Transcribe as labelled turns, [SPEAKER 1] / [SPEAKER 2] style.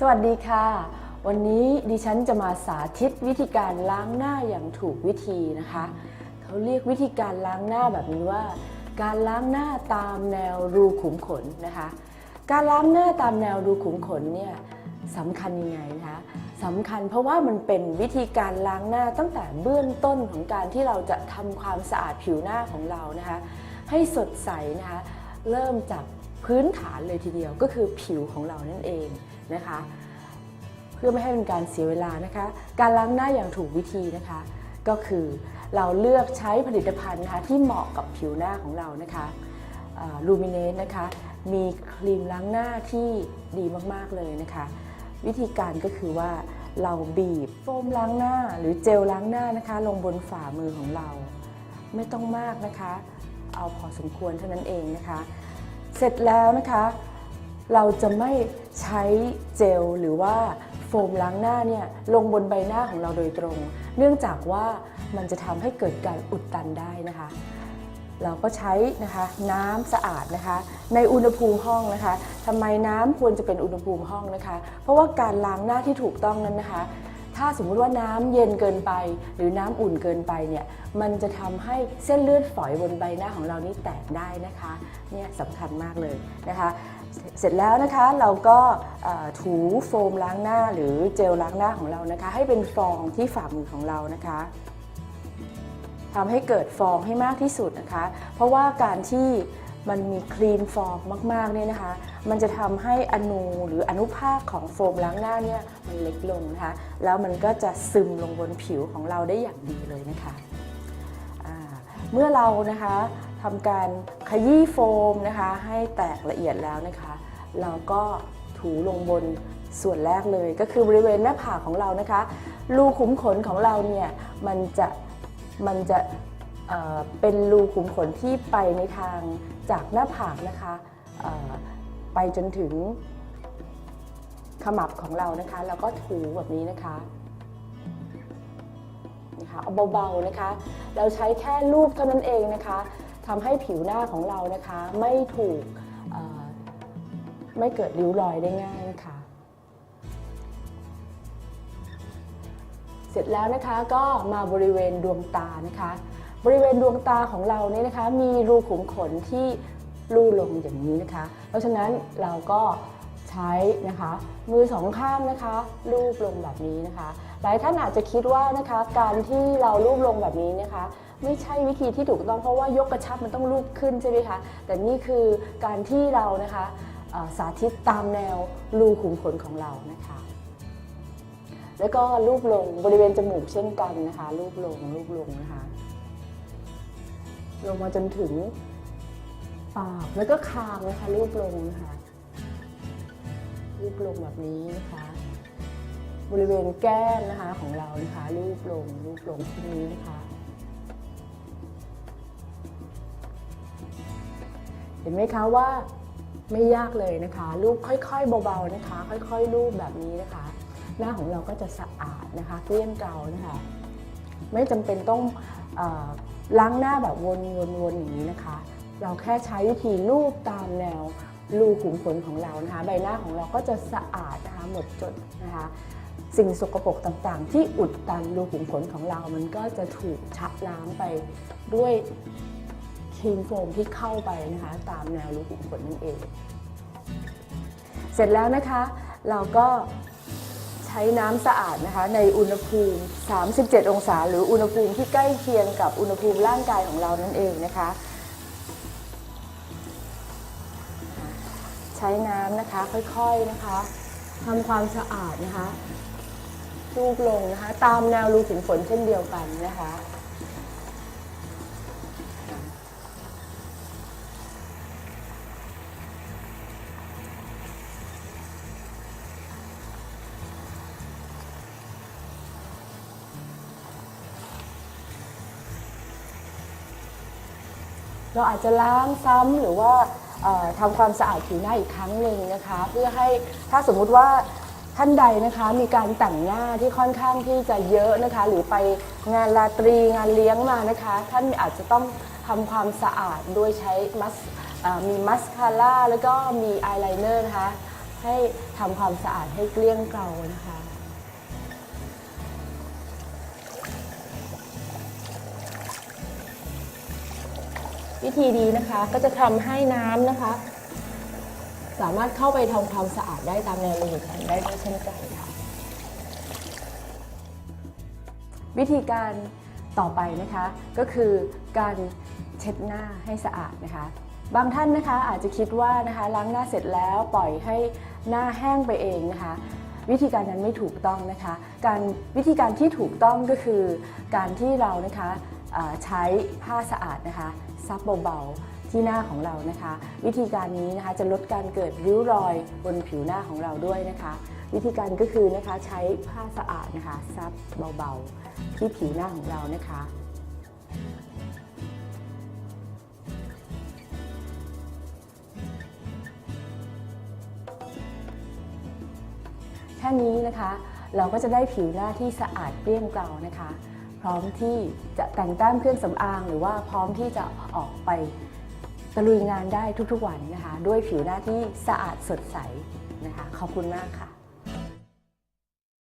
[SPEAKER 1] สวัสดีค่ะ วันนี้ดิฉันจะมาสาธิตวิธีการล้างหน้าอย่างถูกวิธีนะคะเขาเรียกวิธีการล้างหน้าแบบนี้ว่า การล้างหน้าตามแนวรูขุมขนนะคะ การล้างหน้าตามแนวรูขุมขนเนี่ยสำคัญยังไงนะคะสำคัญเพราะว่ามันเป็นวิธีการล้างหน้าตั้งแต่เบื้องต้นของการที่เราจะทำความสะอาดผิวหน้าของเรานะคะ ให้สดใสนะคะ เริ่มจากพื้นฐานเลยทีเดียวก็คือผิวของเรานั่นเอง นะคะ เพื่อไม่ให้เป็นการเสียเวลานะคะ การล้างหน้าอย่างถูกวิธีนะคะ ก็คือเราเลือกใช้ผลิตภัณฑ์นะคะที่เหมาะกับผิวหน้าของเรานะคะลูมิเนสนะคะ มีครีมล้างหน้าที่ดีมากๆเลยนะคะ วิธีการก็คือว่าเราบีบโฟมล้างหน้าหรือเจลล้างหน้านะคะ ลงบนฝ่ามือของเรา ไม่ต้องมากนะคะ เอาพอสมควรเท่านั้นเองนะคะ เสร็จแล้วนะคะ เราจะไม่ใช้เจลหรือว่าโฟมล้างหน้าเนี่ยลงบนใบหน้าของเราโดยตรง เนื่องจากว่ามันจะทำให้เกิดการอุดตันได้นะคะ เราก็ใช้นะคะน้ำสะอาดนะคะ ในอุณหภูมิห้องนะคะทำไมน้ำควรจะเป็นอุณหภูมิห้องนะคะ เพราะว่าการล้างหน้าที่ถูกต้องนั้นนะคะ ถ้าสมมุติว่าน้ำเย็นเกินไป หรือน้ำอุ่นเกินไปเนี่ยมันจะทำให้เส้นเลือดฝอยบนใบหน้าของเรานี่แตกได้นะคะเนี่ยสำคัญมากเลยนะคะเสร็จแล้วนะคะเราก็ถูโฟมล้างหน้าหรือเจลล้างหน้าของเรานะคะ ให้เป็นฟองที่ฝ่ามือของเรานะคะทำให้เกิดฟองให้มากที่สุดนะคะ เพราะว่าการที่ มันมีคลีนฟองมมากๆเนี่ยนะคะ มันจะทำให้อนูหรืออนุภาคของโฟมล้างหน้าเนี่ยมันเล็กลงนะคะ แล้วมันก็จะซึมลงบนผิวของเราได้อย่างดีเลยนะคะเมื่อเรานะคะทำการขยี้โฟมนะคะให้แตกละเอียดแล้วนะคะ เราก็ถูลงบนส่วนแรกเลยก็คือบริเวณหน้าผากของเรานะคะ รูขุมขนของเราเนี่ยมันจะมันจะ เป็นรูขุมขนที่ไปในทางจากหน้าผากนะคะไปจนถึงขมับของเรานะคะ แล้วก็ถูแบบนี้นะคะนะคะเอาเบาๆนะคะ เราใช้แค่ลูบเท่านั้นเองนะคะทำให้ผิวหน้าของเรานะคะ ไม่ถูกไม่เกิดริ้วรอยได้ง่ายนะคะ เสร็จแล้วนะคะก็มาบริเวณดวงตานะคะ บริเวณดวงตาของเราเนี่ยนะคะ มีรูขุมขนที่รูลงอย่างนี้นะคะ เพราะฉะนั้นเราก็ใช้นะคะ มือสองข้างนะคะลูบลงแบบนี้นะคะ หลายท่านอาจจะคิดว่านะคะการที่เราลูบลงแบบนี้นะคะ ไม่ใช่วิธีที่ถูกต้องเพราะว่ายกกระชับมันต้องลูบขึ้นใช่ไหมคะแต่นี่คือการที่เรานะคะสาธิตตามแนวรูขุมขนของเรานะคะ แล้วก็รูปลงบริเวณจมูกเช่นกันนะคะรูปลงรูปลงนะคะ ลงมาจนถึงปากแล้วก็คางนะคะรูปลงนะคะรูปลงแบบนี้นะคะ บริเวณแก้มนะคะของเรานะคะรูปลงรูปลงที่นี้นะคะ เห็นไหมคะว่าไม่ยากเลยนะคะรูปค่อยๆเบาๆนะคะ ค่อยๆรูปแบบนี้นะคะ หน้าของเราก็จะสะอาดนะคะเกลี้ยงเกลานะคะ ไม่จำเป็นต้องอล้างหน้าแบบวนๆๆอย่างนี้นะคะ เราแค่ใช้วิธีลูบตามแนวรูขุมขนของเรานะคะ ใบหน้าของเราก็จะสะอาดนะคะหมดจดนะคะ สิ่งสกปรกต่างๆ ที่อุดตันรูขุมขนของเรา มันก็จะถูกชะล้างไปด้วยครีมโฟมที่เข้าไปนะคะ ตามแนวรูขุมขนนั่นเอง เสร็จแล้วนะคะ เราก็ ช้น้ำสะอาดนะคะในอุณหภูมิ 37 องศา หรืออุณหภูมิที่ใกล้เคียงกับอุณหภูมิร่างกายของเรานั่นเองนะคะ ใช้น้ำนะคะค่อยๆนะคะทำความสะอาดนะคะลูบลงนะคะ ตามแนวรูขุมขนเช่นเดียวกันนะคะ เราอาจจะล้างซ้ำหรือว่าเอ่อทำความสะอาดผิวหน้าอีกครั้งหนึ่งนะคะ เพื่อให้ถ้าสมมุติว่าท่านใดนะคะมีการแต่งหน้าที่ค่อนข้างที่จะเยอะนะคะ หรือไปงานราตรีงานเลี้ยงมานะคะ ท่านอาจจะต้องทำความสะอาดโดยใช้มัสเอ่อมีมัสคาร่าแล้วก็มีอายไลเนอร์นะคะ ให้ทำความสะอาดให้เกลี้ยงเกลานะคะ วิธีนี้นะคะก็จะทำให้น้ำนะคะ สามารถเข้าไปทำความสะอาดได้ตามแนวรูขุมขนได้ด้วยเช่นกันค่ะวิธีการต่อไปนะคะก็คือการเช็ดหน้าให้สะอาดนะคะ บางท่านนะคะอาจจะคิดว่านะคะล้างหน้าเสร็จแล้วปล่อยให้หน้าแห้งไปเองนะคะ วิธีการนั้นไม่ถูกต้องนะคะ การวิธีการที่ถูกต้องก็คือการที่เรานะคะ ใช้ผ้าสะอาดนะคะซับเบาๆที่หน้าของเรานะคะ วิธีการนี้นะคะจะลดการเกิดริ้วรอยบนผิวหน้าของเราด้วยนะคะ วิธีการก็คือนะคะใช้ผ้าสะอาดนะคะซับเบาๆที่ผิวหน้าของเรานะคะแค่นี้นะคะเราก็จะได้ผิวหน้าที่สะอาดเกลี้ยงเกลานะคะ ร้อมที่จะแต่งแต้มเครื่องสำอาง หรือว่าพร้อมที่จะออกไปตะลุยงานได้ทุกๆวันนะคะ ด้วยผิวหน้าที่สะอาดสดใสนะคะ ขอบคุณมากค่ะ